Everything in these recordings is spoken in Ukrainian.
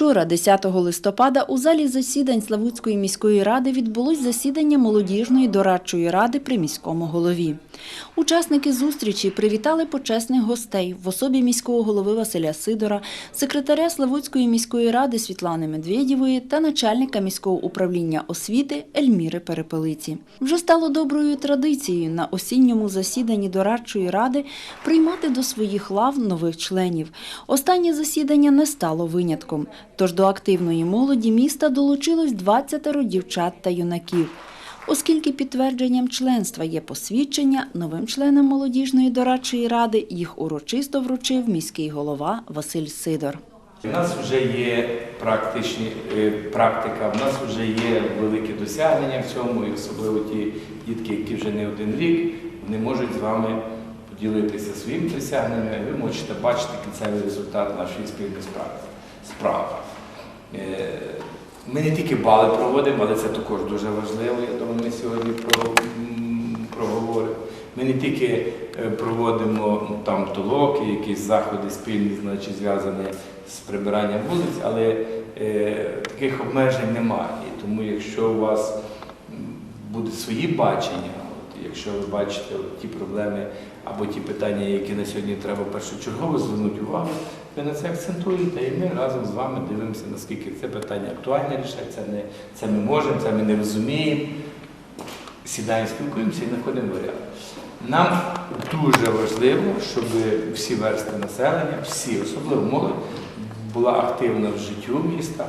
Вчора, 10 листопада, у залі засідань Славутської міської ради відбулось засідання молодіжної дорадчої ради при міському голові. Учасники зустрічі привітали почесних гостей в особі міського голови Василя Сидора, секретаря Славутської міської ради Світлани Медведєвої та начальника міського управління освіти Ельміри Перепелиці. Вже стало доброю традицією на осінньому засіданні дорадчої ради приймати до своїх лав нових членів. Останнє засідання не стало винятком. Тож до активної молоді міста долучилось 20 дівчат та юнаків. Оскільки підтвердженням членства є посвідчення, новим членам молодіжної дорадчої ради їх урочисто вручив міський голова Василь Сидор. У нас вже є практичні е, практика, у нас вже є великі досягнення в цьому, і особливо ті дітки, які вже не один рік, вони можуть з вами поділитися своїм досягненням, і ви можете бачити кінцевий результат нашої спільної справи. Справи. Е, Ми не тільки бали проводимо, але це також дуже важливо. Я думаю, ми сьогодні проговоримо. Ми не тільки е, проводимо ну, там толоки, якісь заходи спільні, значить, зв'язані з прибиранням вулиць, але е, таких обмежень немає. Тому, якщо у вас будуть свої бачення, от, якщо ви бачите от, ті проблеми або ті питання, які на сьогодні треба першочергово звернути увагу, ви на це акцентуєте, і ми разом з вами дивимося, наскільки це питання актуальне рішення, це, це ми можемо, це ми не розуміємо. Сідаємо, спілкуємося і знаходимо варіант. Нам дуже важливо, щоб всі версти населення, всі, особливо молодь, була активна в життю міста.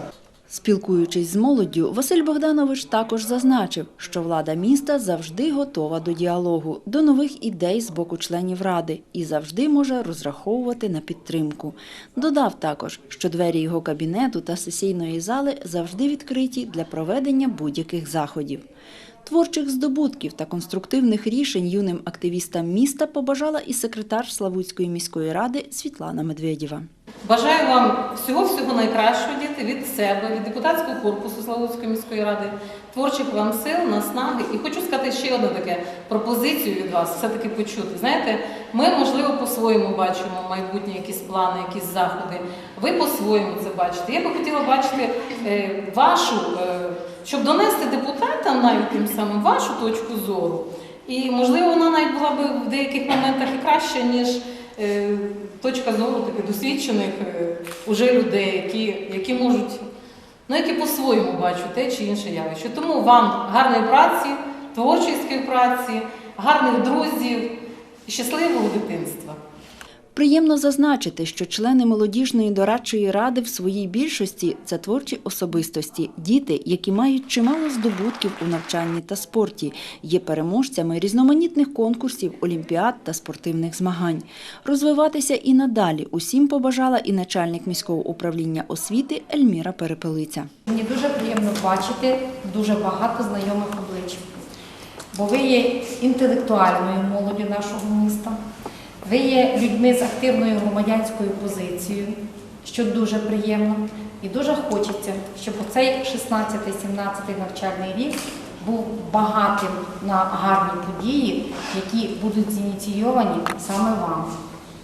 Спілкуючись з молоддю, Василь Богданович також зазначив, що влада міста завжди готова до діалогу, до нових ідей з боку членів ради і завжди може розраховувати на підтримку. Додав також, що двері його кабінету та сесійної зали завжди відкриті для проведення будь-яких заходів. Творчих здобутків та конструктивних рішень юним активістам міста побажала і секретар Славутської міської ради Світлана Медведєва. Бажаю вам всього-всього найкращого, діти, від себе, від депутатського корпусу Славутської міської ради, творчих вам сил, наснаги. І хочу сказати ще одну таке пропозицію від вас, все-таки почути. Знаєте, ми, можливо, по-своєму бачимо майбутні якісь плани, якісь заходи. Ви по-своєму це бачите. Я би хотіла бачити е, вашу, е, щоб донести депутатам навіть тим самим вашу точку зору. І, можливо, вона навіть була б в деяких моментах і краща, ніж точка зору таких досвідчених е, уже людей, які, які можуть, ну, які по-своєму бачать те чи інше явище. Тому вам гарної праці, творчої співпраці, гарних друзів і щасливого дитинства. Приємно зазначити, що члени молодіжної дорадчої ради в своїй більшості це творчі особистості, діти, які мають чимало здобутків у навчанні та спорті, є переможцями різноманітних конкурсів, олімпіад та спортивних змагань. Розвиватися і надалі усім побажала і начальник міського управління освіти Ельміра Перепелиця. Мені дуже приємно бачити дуже багато знайомих облич, бо ви є інтелектуальною молоддю нашого міста, ви є людьми з активною громадянською позицією, що дуже приємно. І дуже хочеться, щоб оцей 16-17 навчальний рік був багатим на гарні події, які будуть зініційовані саме вами.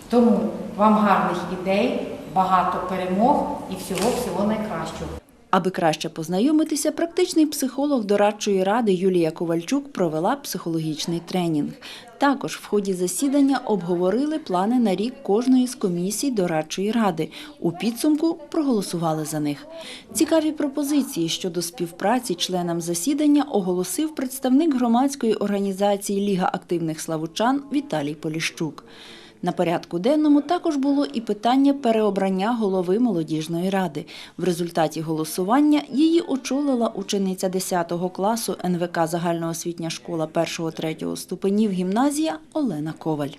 Тому вам гарних ідей, багато перемог і всього-всього найкращого. Аби краще познайомитися, практичний психолог дорадчої ради Юлія Ковальчук провела психологічний тренінг. Також в ході засідання обговорили плани на рік кожної з комісій дорадчої ради. У підсумку проголосували за них. Цікаві пропозиції щодо співпраці членам засідання оголосив представник громадської організації Ліга активних славучан Віталій Поліщук. На порядку денному також було і питання переобрання голови молодіжної ради. В результаті голосування її очолила учениця 10 класу НВК Загальноосвітня школа 1-3 ступенів гімназія Олена Коваль.